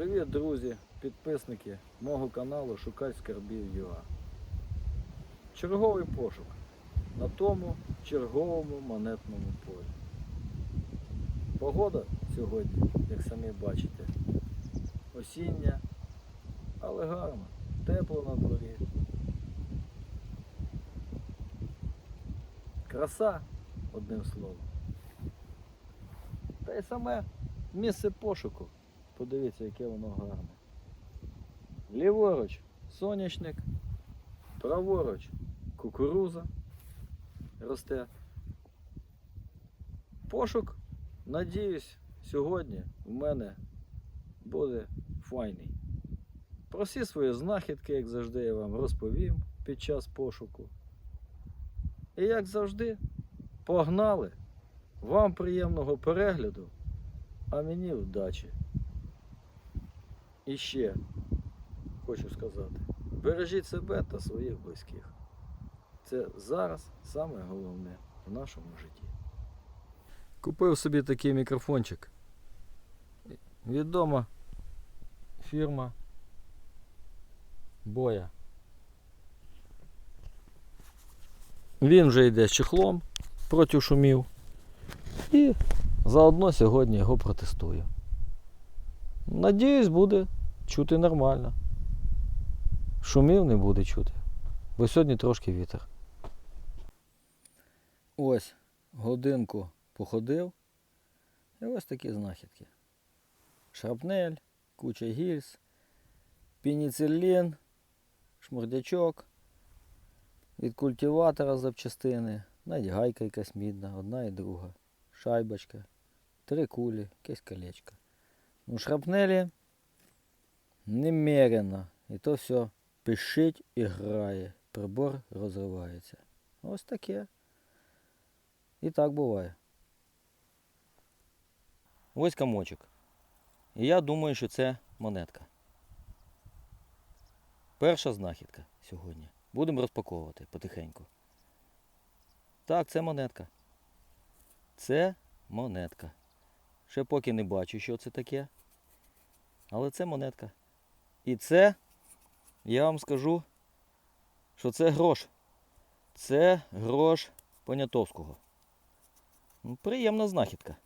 Привіт, друзі, підписники мого каналу Шукать скарбів ЮА. Черговий пошук на тому черговому монетному полі. Погода сьогодні, як самі бачите, осіння, але гарна, тепло на дворі. Краса, одним словом. Та й саме місце пошуку. Подивіться, яке воно гарне. Ліворуч соняшник, праворуч кукуруза росте. Пошук, надіюсь, сьогодні в мене буде файний. Про всі свої знахідки, як завжди, я вам розповім під час пошуку. І як завжди, погнали! Вам приємного перегляду, а мені вдачі. І ще хочу сказати, бережіть себе та своїх близьких. Це зараз саме головне в нашому житті. Купив собі такий мікрофончик. Відома фірма Боя. Він вже йде з чехлом проти шумів. І заодно сьогодні його протестую. Надіюсь, буде чути нормально. Шумів не буде чути. Бо сьогодні трошки вітер. Ось годинку походив. І ось такі знахідки. Шрапнель, куча гільз, пеніцилін, шмурдячок, від культиватора запчастини, навіть гайка якась мідна, одна і друга, шайбочка, три кулі, якесь колечко. Ну, шрапнелі немерено. І то все пищить і грає. Прибор розривається. Ось таке. І так буває. Ось комочок. І я думаю, що це монетка. Перша знахідка сьогодні. Будемо розпаковувати потихеньку. Так, це монетка. Це монетка. Ще поки не бачу, що це таке. Але це монетка. І це, я вам скажу, що це грош. Це грош Понятовського. Ну, Приємна знахідка.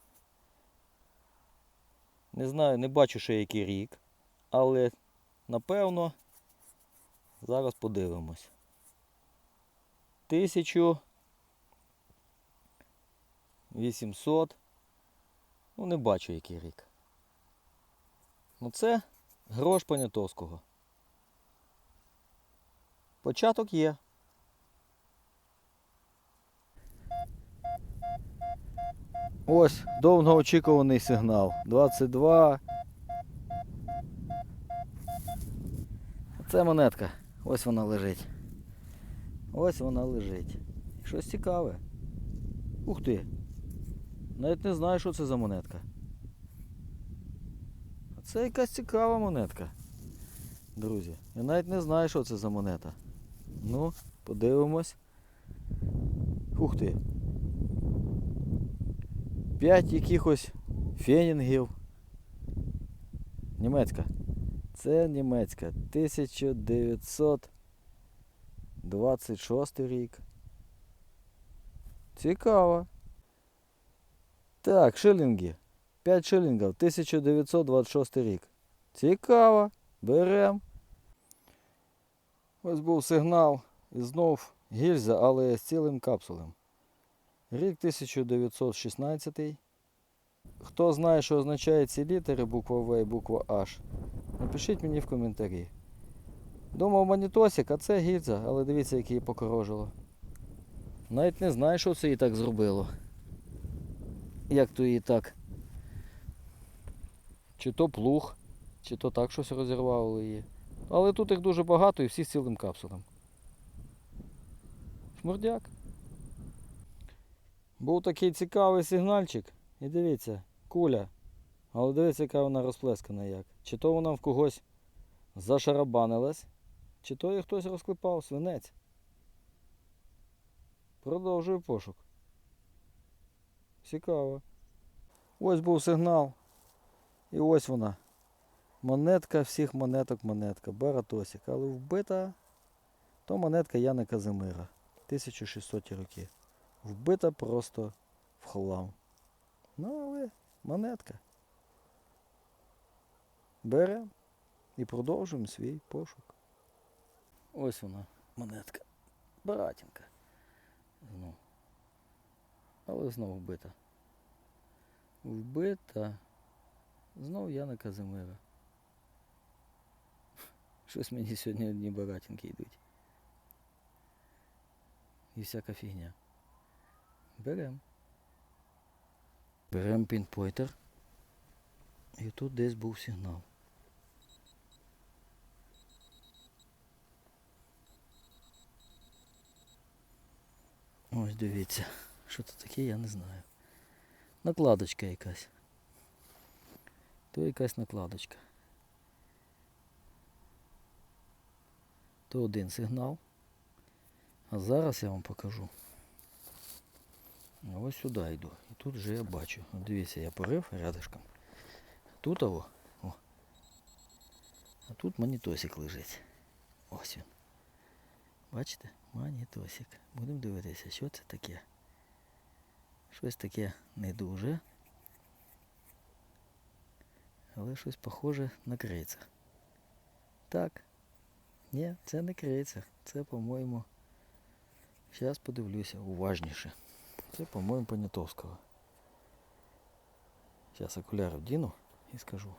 Не знаю, не бачу ще який рік, але напевно зараз подивимось. Тисячу вісімсот. Ну, не бачу який рік. Ну це грош Понятовського. Початок є. Ось довгоочікуваний сигнал. 22. Це монетка. Ось вона лежить. Ось вона лежить. Щось цікаве. Ух ти. Навіть не знаю, що це за монетка. Це якась цікава монетка. Друзі. Я навіть не знаю, що це за монета. Ну, подивимось. Ух ти. П'ять якихось фенінгів. Німецька. Це німецька. 1926 рік. Цікаво. Так, шилінги. 5 шилінгів. 1926 рік. Цікаво. Берем. Ось був сигнал. І знов гільза, але з цілим капсулем. Рік 1916. Хто знає, що означають ці літери, буква В і буква H, напишіть мені в коментарі. Думав манітосик, а це гільза, але дивіться, як її покорожило. Навіть не знаю, що це її так зробило. Як то її так. Чи то плуг, чи то так щось розірвало її. Але тут їх дуже багато і всі з цілим капсулем. Шмурдяк. Був такий цікавий сигнальчик. І дивіться, куля. Але дивіться, яка вона розплескана як. Чи то вона в когось зашарабанилась, чи то її хтось розклепав, свинець. Продовжую пошук. Цікаво. Ось був сигнал. І ось вона. Монетка всіх монеток монетка. Баратосик. Але вбита. То монетка Яна Казимира. 1600 роки. Вбита просто в хлам. Ну, але монетка. Беремо і продовжуємо свій пошук. Ось вона, монетка. Баратінка. Знов. Але знов вбита. Вбита. Знов Яна Казимира. Щось мені сьогодні одні баратінки йдуть. І всяка фігня. Берем. Берем пінпойтер. І тут десь був сигнал. Ось дивіться. Що це таке, я не знаю. Накладочка якась. То якась накладочка. То один сигнал. А зараз я вам покажу. Ось сюди йду. І тут вже я бачу. От дивіться, я порив рядышком. Тут ово. О. А тут манітосик лежить. Ось він. Бачите? Манітосик. Будемо дивитися, що це таке. Щось таке не дуже. Але щось похоже на криця. Так. Ні, це не криця. Це, по-моєму. Зараз подивлюся уважніше. Це, по-моєму, Понятовського. Зараз окуляри вдіну і скажу,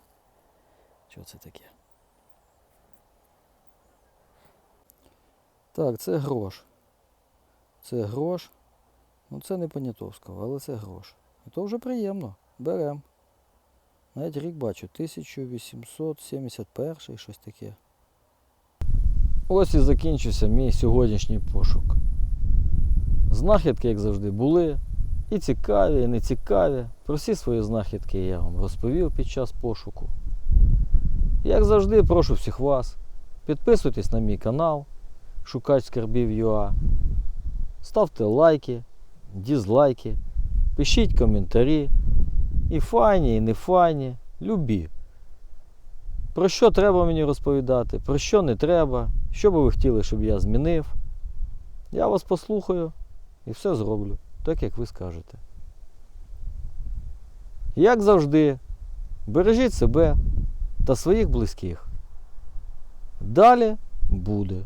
що це таке. Так, це грош. Це грош. Ну це не Понятовського, але це грош. І то вже приємно. Берем. Навіть рік бачу, 1871 щось таке. Ось і закінчився мій сьогоднішній пошук. Знахідки, як завжди, були. І цікаві, і не цікаві. Про всі свої знахідки я вам розповів під час пошуку. Як завжди, прошу всіх вас. Підписуйтесь на мій канал Шукач скарбів ЮА. Ставте лайки, дізлайки, пишіть коментарі. І файні, і не файні, любі. Про що треба мені розповідати, про що не треба, що би ви хотіли, щоб я змінив. Я вас послухаю і все зроблю, так як ви скажете. Як завжди, бережіть себе та своїх близьких. Далі буде.